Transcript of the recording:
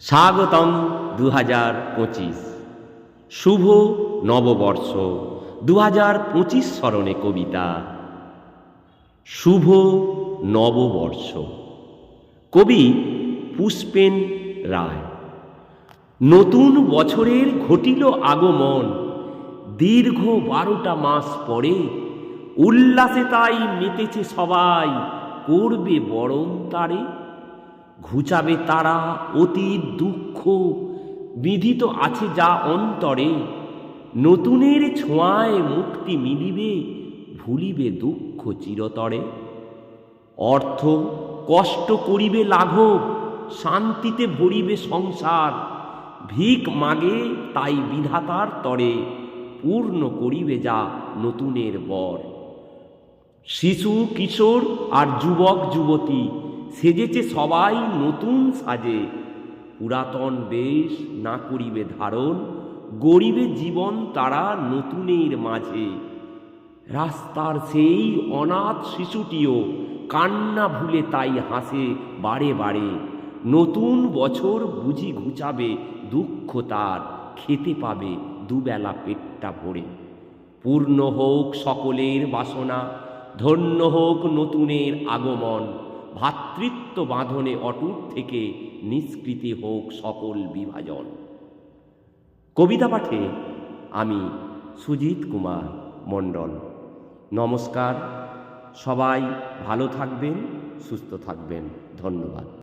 স্বাগতম দু হাজার পঁচিশ। শুভ নববর্ষ। দু হাজার পঁচিশ স্মরণে কবিতা। শুভ নববর্ষ। কবি পুষ্পেন রায়। নতুন বছরের ঘটিল আগমন। দীর্ঘ বারোটা মাস পরে উল্লাসে তাই মেতেছে সবাই, করবে বরং তারে। ঘুচাবে তারা অতীত দুঃখ। বিধিত আছে যা অন্তরে, নতুনের ছোঁয়ায় মুক্তি মিলিবে, ভুলিবে দুঃখ চিরতরে। অর্থ কষ্ট করিবে লাঘব, শান্তিতে ভরিবে সংসার, ভিক মাগে তাই বিধাতার তরে, পূর্ণ করিবে যা নতুনের বর। শিশু, কিশোর আর যুবক, যুবতী সেজেছে সবাই নতুন সাজে। পুরাতন বেশ না করিবে ধারণ গরিবে জীবন তারা নতুনের মাঝে। রাস্তার সেই অনাথ শিশুটিও কান্না ভুলে তাই হাসে বারে বারে। নতুন বছর বুঝি ঘুচাবে, দুঃখ তার খেতে পাবে দুবেলা পেটটা ভরে। পূর্ণ হোক সকলের বাসনা, ধন্য হোক নতুনের আগমন। ভ্রাতৃত্ব বাঁধনে অটুট থেকে নিষ্কৃতি হোক সকল বিভাজন। কবিতা পাঠে আমি সুজিত কুমার মণ্ডল। নমস্কার, সবাই ভালো থাকবেন, সুস্থ থাকবেন, ধন্যবাদ।